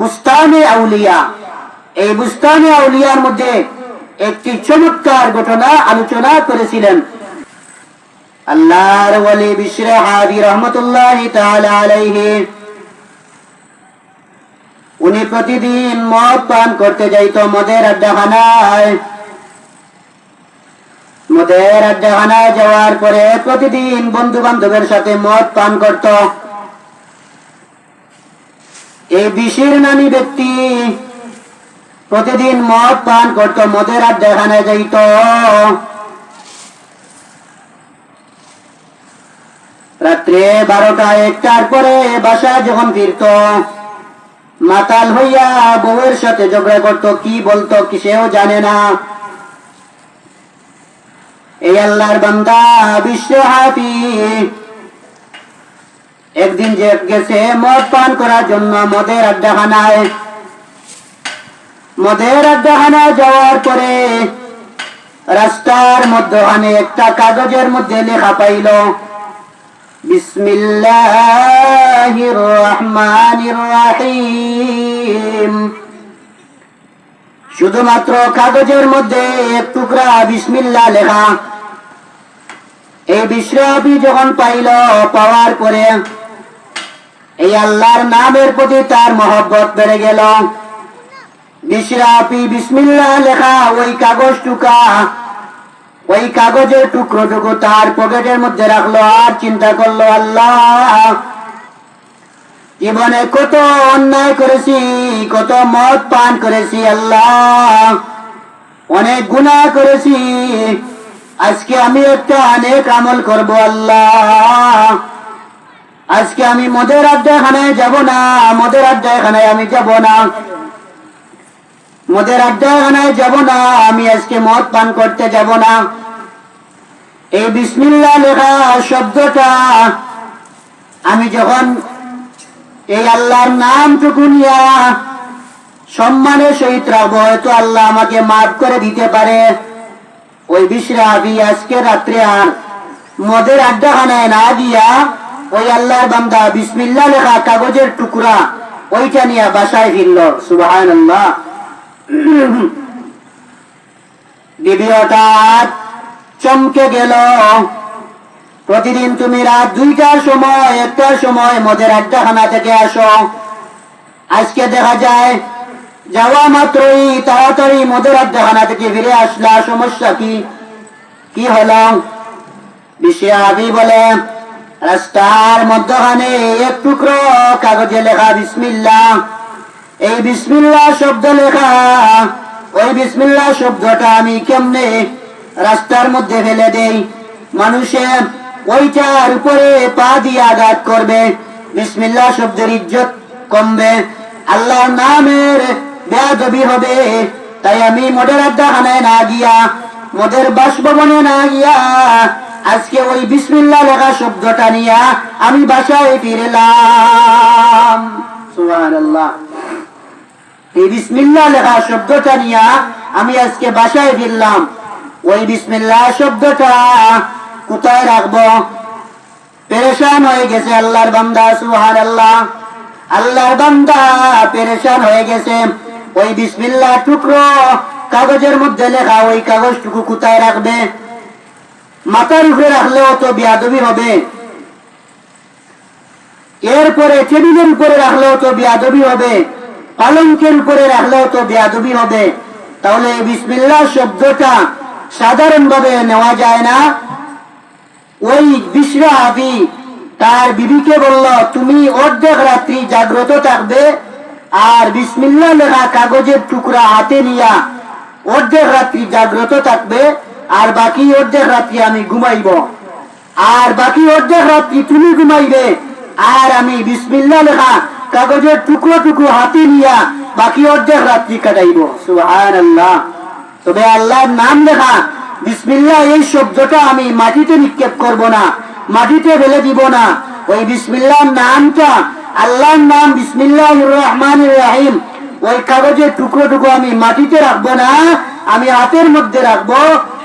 বুস্তানে আউলিয়া। এই বুস্তানে আউলিয়ার মধ্যে একটি চমৎকার ঘটনা আলোচনা করেছিলেন। আল্লাহর ওয়ালি হাদি রহমতুল্লাহ তাআলা আলাইহি। উনি প্রতিদিন মদ পান করতে যাইত মদের আড্ডাখানায়। মদের আড্ডাখানায় যাওয়ার পরে প্রতিদিন বন্ধু বান্ধবের সাথে মদ পান করত। এই নামী ব্যক্তি প্রতিদিন মদ পান করত, মদের আড্ডাখানায় যাইত। রাত্রে বারোটা, একটার পরে বাসায় যখন ফিরত, মাতাল হইয়া বউয়ের সাথে ঝগড়া করত, কি বলতো কি সেও জানে না। এই আল্লাহর বান্দা বিশ্ব হাফি একদিন যে গেছে মদ পান করার জন্য মদের আড্ডাখানায়। মদের আড্ডাখানায় যাওয়ার পরে রাস্তার মধ্যখানে একটা কাগজের মধ্যে লেখা পাইল শুধুমাত্র কাগজের মধ্যে এক টুকরা বিসমিল্লা লেখা। এই বিশ্রাপি যখন পাইল, পাওয়ার পরে এই আল্লাহর নামের প্রতি তার মহব্বত বেড়ে গেল। বিশ্রাপি বিসমিল্লা লেখা ওই কাগজ টুকা, ওই কাগজের টুকরো টুকু তার পকেটের মধ্যে রাখল আর চিন্তা করল, আল্লাহ, জীবনে কত অন্যায় করেছি, কত মদ পান করেছি, আল্লাহ, অনেক গুণা করেছি, আজকে আমি একটা অনেক আমল করব, আল্লাহ। আজকে আমি মদের আড্ডাখানায় যাব না, মদের আড্ডাখানায় আমি যাব না। মদের আড্ডাখানায় যাব না, আমি আজকে মদ পান করতে যাব না। এই বিসমিল্লা লেখা শব্দটা আমি যখন এই আল্লাহর নামটুকু নিয়া সম্মানের সহিত রাখব, হয়তো আল্লাহ আমাকে মাফ করে দিতে পারে। ওই বিশ্রাবি আজকে রাত্রে আর মদের আড্ডাখানায় না দিয়া ওই আল্লাহর বান্দা বিসমিল্লা লেখা কাগজের টুকরা, ওইটা নিয়ে বাসায় ফিরল। সুবাহ চমকে গেল। প্রতিদিন তুমি রাত দুইটার সময়, একটার সময় মদের আড্ডাখানা থেকে আসো। আজকে দেখা যায়, যাওয়া মাত্রই তাড়াতাড়ি মদের আড্ডাখানা থেকে ফিরে আসলা। সমস্যা কি? কি হলো? বিশ্বে আবি বলে রাস্তার মধ্যখানে এক টুকরো কাগজে লেখা বিসমিল্লা। এই বিসমিল্লা শব্দ লেখা, ওই বিসমিল্লা শব্দটা আমি কেমনে রাস্তার মধ্যে ফেলে দেই? মানুষে ওইটার উপরে পা দিয়ে আঘাত করবে, বিসমিল্লা শব্দের ইজ্জত কমবে আল্লাহ নামের বেয়াদবি হবে। তাই আমি মদের আড্ডাখানায় না গিয়া, মদের বাসভবনে না গিয়া আজকে ওই বিসমিল্লা লেখা শব্দটা নিয়া আমি বাসায় ফিরলাম এই বিসমিল্লা লেখা শব্দটা নিয়া আমি আজকে বাসায় ফিরলাম। ওই বিসমিল্লা শব্দটা কোথায় রাখব? পেরেশান হয়ে গেছে আল্লাহর বান্দা সুহার আল্লাহ আল্লাহর বান্দা পেরেশান হয়ে গেছে। ওই বিসমিল্লা টুকরো কাগজের মধ্যে লেখা ওই কাগজটুকু কোথায় রাখবে? মাথার উপরে রাখলেও তো বিয়াদবি হবে। এরপরে টেবিলের উপরে রাখলেও তো বিয়াদবি হবে। পালঙ্কের উপরে রাখলেও তো বেয়াদবি হবে। তাহলে বিসমিল্লা শব্দটা সাধারণভাবে নেওয়া যায় না। ওই বিশ্রা আবি তার বিবিকে বলল, তুমি অর্ধেক রাত্রি জাগ্রত থাকবে আর বিসমিল্লা লেখা কাগজের টুকরা হাতে নিয়া অর্ধেক রাত্রি জাগ্রত থাকবে। আর বাকি অর্ধেক রাত্রি আমি ঘুমাইব। আর বাকি অর্ধেক রাত্রি তুমি ঘুমাইবে। আর আমি বিসমিল্লা লেখা কাগজের টুকরো টুকরো হাতে নিয়া বাকি অর্ধেক রাত্রি কাটাইব। সুহান আল্লাহ তবে আল্লাহর নাম লেখা, বিসমিল্লা এই শব্দটা আমি মাটিতে নিক্ষেপ করব না, মাটিতে ফেলে দিব না। ওই বিসমিল্লার নামটা, আল্লাহর নাম বিসমিল্লাহ রহমান রাহিম। ওই কাগজের টুকরো টুকরো আমি মাটিতে রাখব না, আমি হাতের মধ্যে রাখব।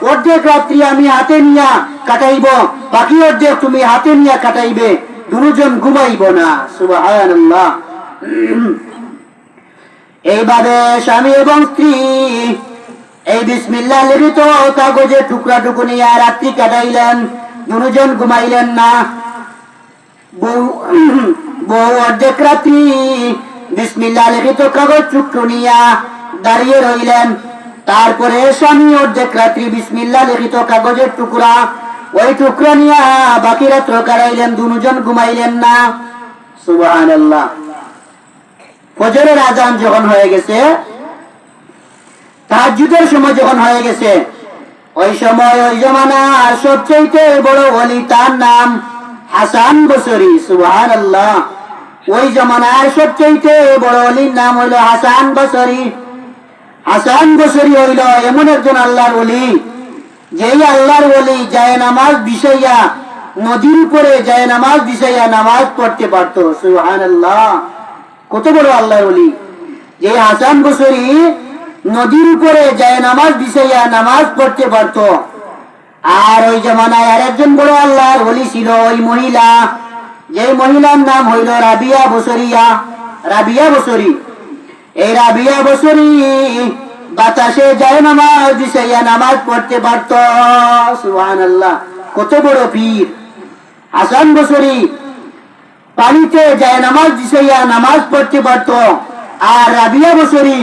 অর্ধেক রাত্রি আমি হাতে নিয়া কাটাইব, বাকি অর্ধেক তুমি হাতে নিয়া কাটাইবে, দুজন ঘুমাইব না সুবাহ এইভাবে স্বামী এবং স্ত্রী, এই বিসমিল্লা লিখিত কাগজে টুকরা টুকু নিয়ে রাত্রি কাটাইলেন, দুজন ঘুমাইলেন না। বউ অর্ধেক রাত্রি বিসমিল্লা লিখিত কাগজ টুকরো নিয়া দাঁড়িয়ে রইলেন। তারপরে স্বামী অর্ধেক রাত্রি বিসমিল্লা লিখিত কাগজের টুকরা, ওই টুকরা নিয়া বাকি রাত্র কাটাইলেন, দুজন ঘুমাইলেন না। সুবাহ ফজরের আজান যখন হয়ে গেছে তাহাজুদের সময় যখন হয়ে গেছে, ওই সময় ওই জমানার সবচেয়ে বড় অলি তার নাম হাসান বসরি সুহান আল্লাহ ওই জমানার সবচেয়ে বড় অলির নাম হইল হাসান বসরি। হাসান বসরি হইল এমন একজন আল্লাহর অলি যেই আল্লাহর অলি যায় নামাজ বিষয়া, নদীর উপরে যায় নামাজ বিষয়া নামাজ পড়তে পারতো। সুহান আল্লাহ কত বড় আল্লাহর অলি যে হাসান বসরি নদীর উপরে যায় নামাজ বিষয়া নামাজ পড়তে পারত। আর ওই জমানায় আর একজন বড় আল্লাহর হলি ছিল ওই মহিলা যে মহিলার নাম হইল রাবিয়া বসরিয়া। রাবিয়া বসরি এই রাবিয়া বসরি বাতাসে যায় নামাজ বিষয়া নামাজ পড়তে পারত। সুহান আল্লাহ কত বড় পীর। হাসান বসরি পানিতে যায় নামাজ দিশাইয়া নামাজ পড়তে পারত। আর রাবিয়া বছরি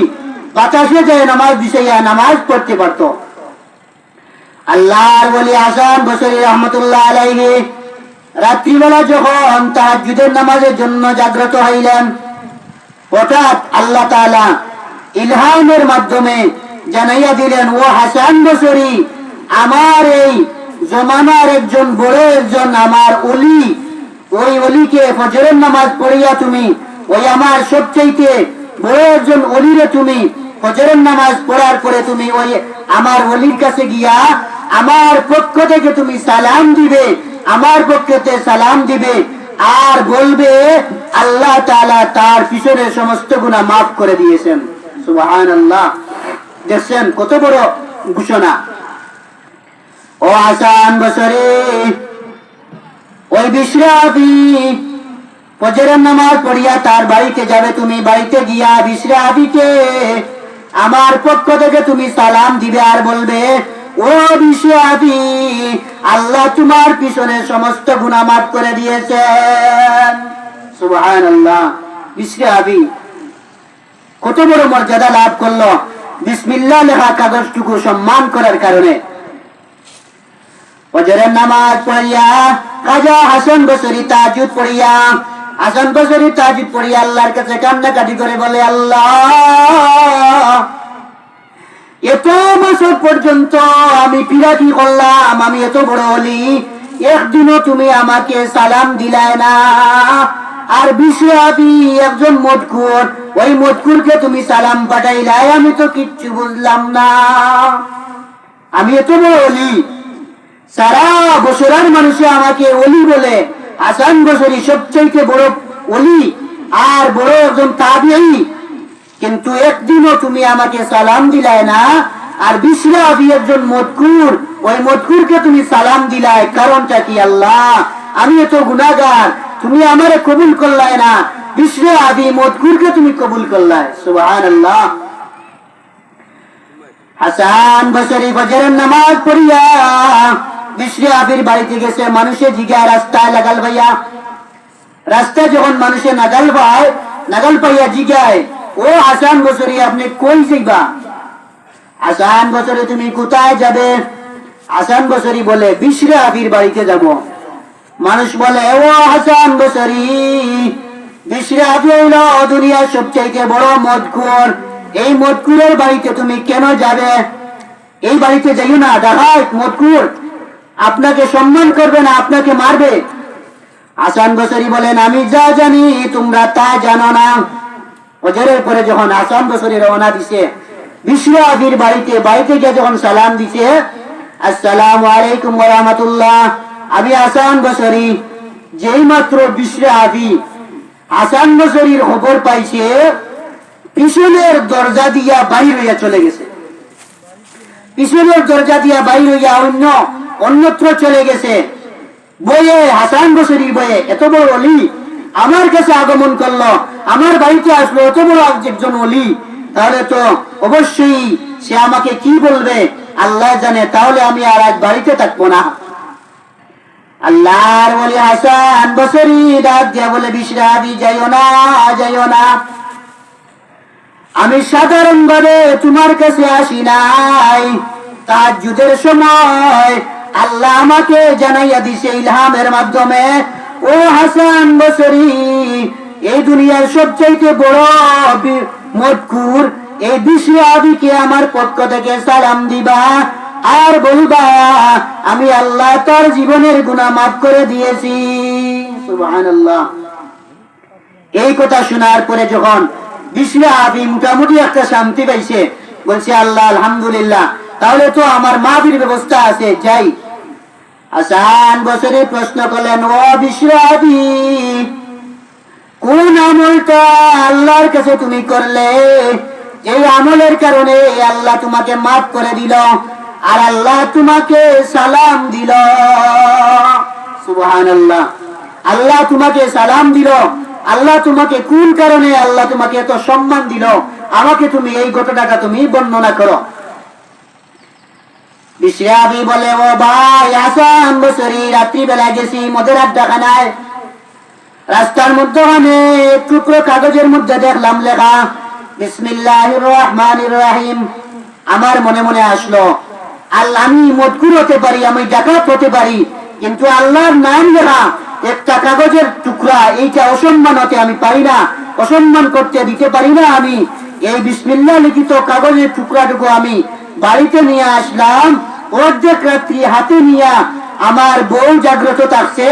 বাতাসে যায় নামাজ দিশাইয়া নামাজ পড়তে পারত। আল্লাহর বলি, আসান বছরি রহমতুল্লাহ আলাইহি, রাত্রিবেলা যখন তাহাজুদের নামাজের জন্য জাগ্রত হইলেন হঠাৎ আল্লাহ তাআলা ইলহামের মাধ্যমে জানাইয়া দিলেন, ও হাসান বছরি আমার এই জমানার একজন বড় একজন আমার অলি ওই অলিকে ফজরের নামাজ পড়িয়া তুমি, ওই আমার সবচাইতে বড় একজন অলিরে তুমি ফজরের নামাজ পড়ার পরে তুমি ওই আমার অলির কাছে গিয়া আমার পক্ষ থেকে তুমি সালাম দিবে, আমার পক্ষতে সালাম দিবে, আর বলবে আল্লাহ তাআলা তার পিছনে সমস্ত গুণা মাফ করে দিয়েছেন। সুবহান আল্লাহ দেখছেন কত বড় ঘোষণা। ও আসান বছরে ওই বিশ্রাবি নামাজ পড়িয়া তার বাড়িতে যাবে তুমি, বাড়িতে গিয়া বিশ্রাবিকে আমার পক্ষ থেকে তুমি সালাম দিবে আর বলবে, ও বিশ্রাবি, আল্লাহ তোমার পিছনে সমস্ত গুণা মাফ করে দিয়েছেন। কত বড় মর্যাদা লাভ করল। বিসমিল্লাহ লেখা কাগজটুকু সম্মান করার কারণে। নামাজ পড়িয়া বসরি পড়িয়া পড়িয়া আল্লাহর কাছে কান্নাকাটি করে বলে, আল্লাহ, এত বছর পর্যন্ত আমি পিরাকি করলাম, আমি এত বড় হলি, একদিনও তুমি আমাকে সালাম দিলায় না। আর বিশ্রাবি একজন মটকুর। ওই মটকুরকে তুমি সালাম পাঠাইলাই আমি তো কিচ্ছু বুঝলাম না। আমি এত বড় হলি সারা বছরের মানুষে আমাকে অলি বলে হাসান বছরই সবচাইতে বড় অলি আর বড় একজন তাবিই। কিন্তু একদিনও তুমি আমাকে সালাম দিলায় না, আর বিশ্রাবি একজন মতকুর ওই মতকুরকে তুমি সালাম দিলায় কারণটা কি আল্লাহ? আমি এত গুনাগার তুমি আমারে কবুল করলায় না। বিশ্রাবি মতকুরকে তুমি কবুল করলায় সুবহান আল্লাহ হাসান বছরি ফজরের নামাজ পড়িয়া বিশ্রে আবির বাড়িতে গেছে, মানুষে জিগায় রাস্তায় লাগাল ভাইয়া। রাস্তায় যখন মানুষে নাগাল পায়, নাগাল পাইয়া জিগায়, ও হাসান বছরি আপনি কই যাইবা? হাসান বছরে তুমি কোথায় যাবে? হাসান বছরি বলে বিশ্রে আবির বাড়িতে যাব। মানুষ বলে, ও হাসান বছরি বিশ্রে আবি দুনিয়ার সবচাইতে বড় মদকুর এই মদকুরের বাড়িতে তুমি কেন যাবে? এই বাড়িতে যাইও না ডাকাত মদকুর আপনাকে সম্মান করবে না, আপনাকে মারবে। হাসান বসরি বলেন, আমি যা জানি, তোমরা তা জানো না। ওজরের পরে যখন হাসান বসরি রওনা দিছে, বিশ্ব আবির বাড়িতে বাড়িতে গিয়ে যখন সালাম দিছে, আসসালামু আলাইকুম রাহমাতুল্লাহ। আমি বসরি, যেই মাত্র বিশ্ব আবি বসরির খবর পাইছে, পিছনের দরজা দিয়া বাহির হইয়া চলে গেছে। পিছনের দরজা দিয়া বাইর হইয়া অন্য, অন্যত্র চলে গেছে। বয়ে হাসান বসরির বয়ে এত বড় অলি, আমার কাছে আগমন করল, আমার বাড়িতে আসলো, এত বড় একজন অলি। তাহলে তো অবশ্যই সে আমাকে কি বলবে? আল্লাহ জানে, তাহলে আমি আর আজ বাড়িতে থাকব না। আল্লাহর বলি হাসান বসরি ডাক দিয়া বলে বিশ্রাবি যাইও না যাইও না। আমি সাধারণ ভাবে তোমার কাছে আসি নাই। তার যুদ্ধের সময় আল্লাহ আমাকে জানাইয়া দিছে ইলহামের মাধ্যমে, ও হাসান বসরি এই দুনিয়ার সবচাইতে বড় মজকুর এই বিশ্ব আবিকে আমার পক্ষ থেকে সালাম দিবা। আর বলবা, আমি আল্লাহ তার জীবনের গুনাহ মাফ করে দিয়েছি। এই কথা শোনার পরে যখন বিশ্বে আবি মোটামুটি একটা শান্তি পাইছে, বলছে আল্লাহ, আলহামদুলিল্লাহ, তাহলে তো আমার মাফির ব্যবস্থা আছে, যাই। আসান বছরে প্রশ্ন করলেন, ও বিশ্ব কোন আমলটা আল্লাহর কাছে তুমি করলে? এই আমলের কারণে আল্লাহ তোমাকে মাফ করে দিল। আর আল্লাহ তোমাকে সালাম দিল। সুবহান আল্লাহ আল্লাহ তোমাকে সালাম দিল। আল্লাহ তোমাকে কোন কারণে আল্লাহ তোমাকে এত সম্মান দিল? আমাকে তুমি এই ঘটনাটা তুমি বর্ণনা করো। বিশ্রাবি বলে, ও ভাই, আসাম গেছি মদের আড্ডাখানায়। রাস্তার মধ্যখানে টুকরো কাগজের মধ্যে দেখলাম লেখা বিসমিল্লাহ রহমান রাহিম। আমার মনে মনে আসলো আল্লাহ আমি মজকুর হতে পারি, আমি ডাকাত হতে পারি, কিন্তু আল্লাহর নাম লেখা একটা কাগজের টুকরা, এইটা অসম্মান হতে আমি পারি না, অসম্মান করতে দিতে পারি না আমি। এই বিসমিল্লাহ লিখিত কাগজের টুকরাটুকু আমি বাড়িতে নিয়ে আসলাম, অর্ধেক রাত্রি হাতে নিয়ে আমার বউ জাগ্রত থাকছে,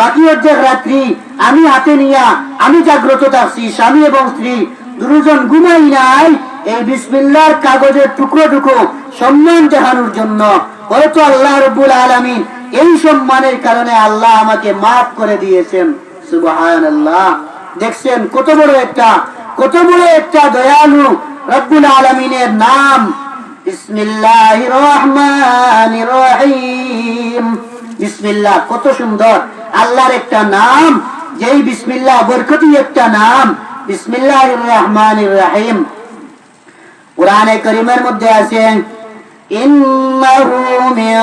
বাকি অর্ধেক রাত্রি আমি হাতে নিয়া আমি জাগ্রত থাকছি, স্বামী এবং স্ত্রী দুজন ঘুমাই নাই এই বিসমিল্লার কাগজের টুকরো টুকরো সম্মান দেখানোর জন্য। হয়তো আল্লাহ রব্বুল আলমিন এই সম্মানের কারণে আল্লাহ আমাকে মাফ করে দিয়েছেন। আল্লাহ দেখছেন, কত বড় একটা, কত বড় একটা দয়ালু রব্বুল আলমিনের নাম। বিসমিল্লাহির রহমানির রহিম। বিসমিল্লাহ, কত সুন্দর। আল্লাহর একটা নাম, যেই বিসমিল্লাহ বরকতি একটা নাম। বিসমিল্লাহির রহমান রহিম। কোরআনে করিমের মধ্যে আছে ইন্নাহু মিন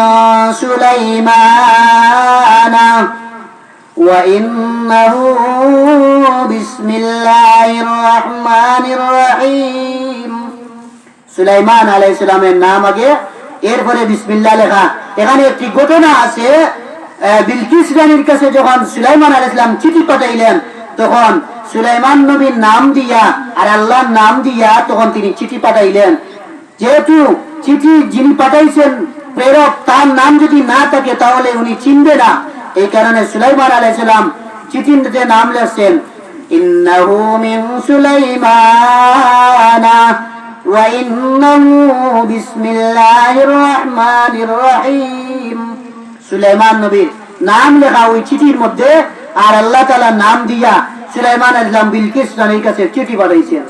সুলাইমান وإنه بسم الله الرحمن الرحيم সুলাইমান আলাই ইসলামের নাম আগে এরপরে বিসমিল্লাহ লেখা এখানে একটি ঘটনা আছে আহ, বিলকিস রানীর কাছে যখন সুলাইমান আলাই ইসলাম চিঠি পাঠাইলেন তখন সুলাইমান নবীর নাম দিয়া আর আল্লাহর নাম দিয়া তখন তিনি চিঠি পাঠাইলেন। যেহেতু চিঠি যিনি পাঠাইছেন প্রেরক, তার নাম যদি না থাকে তাহলে উনি চিনবে না। এই কারণে সুলাইমান আলাইসালাম চিঠিতে নাম লেখছেন, ইন্নাহু মিন সুলাইমানা ওয়া বিসমিল্লাহির রহমানির রহিম। সুলাইমান নবীর নাম লেখা ওই চিঠির মধ্যে আর আল্লাহ তালা নাম দিয়া সুলাইমান ইসলাম বিলকিস রানীর কাছে চিঠি পাঠাইছেন।